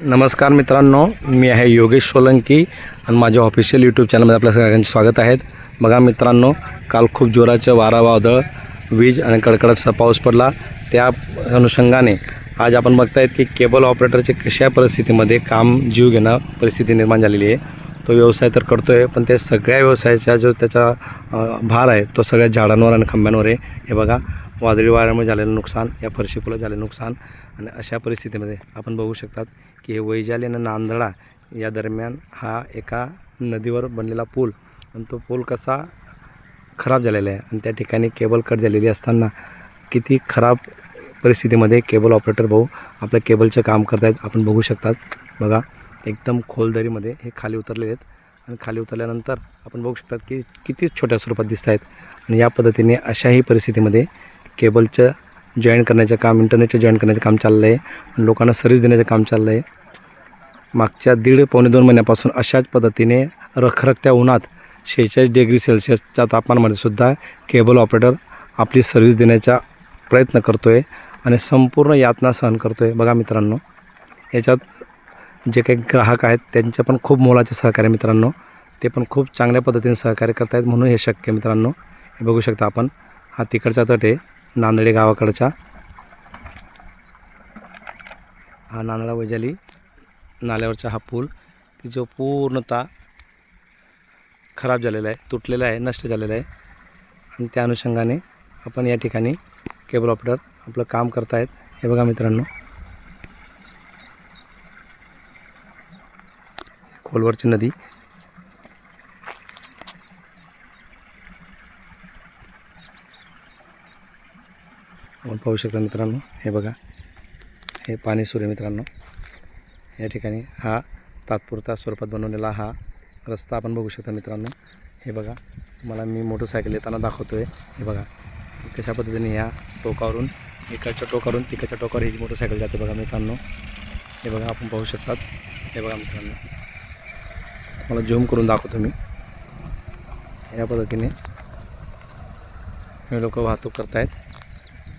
नमस्कार मित्रांनो मी आहे योगेश सोलंकी आणि माझ्या ऑफिशियल यूट्यूब चॅनलमध्ये आपल्या सगळ्यांचे स्वागत आहेत बघा मित्रांनो काल खूप जोराचं वारा वादळ वीज आणि कडकडकचा पाऊस पडला. त्या अनुषंगाने आज आपण बघतायत की केबल ऑपरेटरचे कशा परिस्थितीमध्ये काम जीव घेणं परिस्थिती निर्माण झालेली आहे. तो व्यवसाय तर करतो आहे पण त्या सगळ्या व्यवसायाचा जो त्याचा भार आहे तो सगळ्या झाडांवर आणि खांब्यांवर आहे. हे बघा वादळी वाऱ्यामुळे झालेलं नुकसान या फरशी फुलं झालेलं नुकसान आणि अशा परिस्थितीमध्ये आपण बघू शकतात की हे वैजाली आणि नांदळा या दरम्यान हा एका नदीवर बनलेला पूल आणि तो पूल कसा खराब झालेला आहे आणि त्या ठिकाणी केबल कट झालेली असताना किती खराब परिस्थितीमध्ये केबल ऑपरेटर भाऊ आपल्या केबलचं काम करत आहेत आपण बघू शकतात. बघा एकदम खोलदरीमध्ये हे खाली उतरलेले आहेत आणि खाली उतरल्यानंतर आपण बघू शकतात की किती छोट्या स्वरूपात दिसत आहेत आणि या पद्धतीने अशाही परिस्थितीमध्ये केबलचं जॉईन करण्याचं काम इंटरनेटचं जॉईन करण्याचं काम चाललं आहे लोकांना सर्व्हिस देण्याचं काम चाललं आहे मागच्या दीड पावणे दोन महिन्यापासून अशाच पद्धतीने रखरखत्या उन्हात शेहेचाळीस डिग्री सेल्सिअसच्या तापमानामध्ये सुद्धा केबल ऑपरेटर आपली सर्व्हिस देण्याचा प्रयत्न करतो आहे आणि संपूर्ण यातना सहन करतो आहे बघा मित्रांनो याच्यात जे काही ग्राहक आहेत त्यांच्या पण खूप मोलाचे सहकार्य मित्रांनो. ते पण खूप चांगल्या पद्धतीने सहकार्य करत आहेत म्हणून हे शक्य मित्रांनो. हे बघू शकता आपण. हा तिकडचा तट आहे. नांदडे गावाकडचा. हा नांदडा वैजाली नाल्यावरचा हा पूल की जो पूर्णतः खराब झालेला आहे तुटलेला आहे नष्ट झालेला आहे. आणि त्या अनुषंगाने आपण या ठिकाणी केबल ऑपरेटर आपलं काम करतायत. हे बघा मित्रांनो. खोलवरची नदी. आपण पाहू शकता मित्रांनो हे बघा. हे पाणी सूर्य मित्रांनो या ठिकाणी हा तात्पुरता स्वरूपात बनवलेला हा रस्ता आपण बघू शकता मित्रांनो. हे बघा तुम्हाला मी मोटरसायकल येताना दाखवतो आहे हे बघा कशा पद्धतीने ह्या टोकावरून इकडच्या टोकावरून तिकडच्या टोकावर ही मोटरसायकल जाते बघा मित्रांनो. हे बघा आपण पाहू शकतात. हे बघा मित्रांनो तुम्हाला झूम करून दाखवतो मी. या पद्धतीने हे लोक वाहतूक करतायत.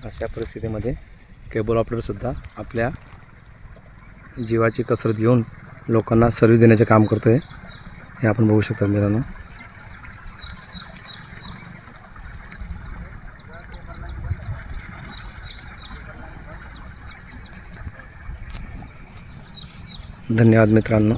अशा परिस्थितीमध्ये केबल ऑपरेटरसुद्धा आपल्या जीवाची कसरत घेऊन लोकांना सर्व्हिस देण्याचे काम करतो आहे हे आपण बघू शकता मित्रांनो. धन्यवाद मित्रांनो.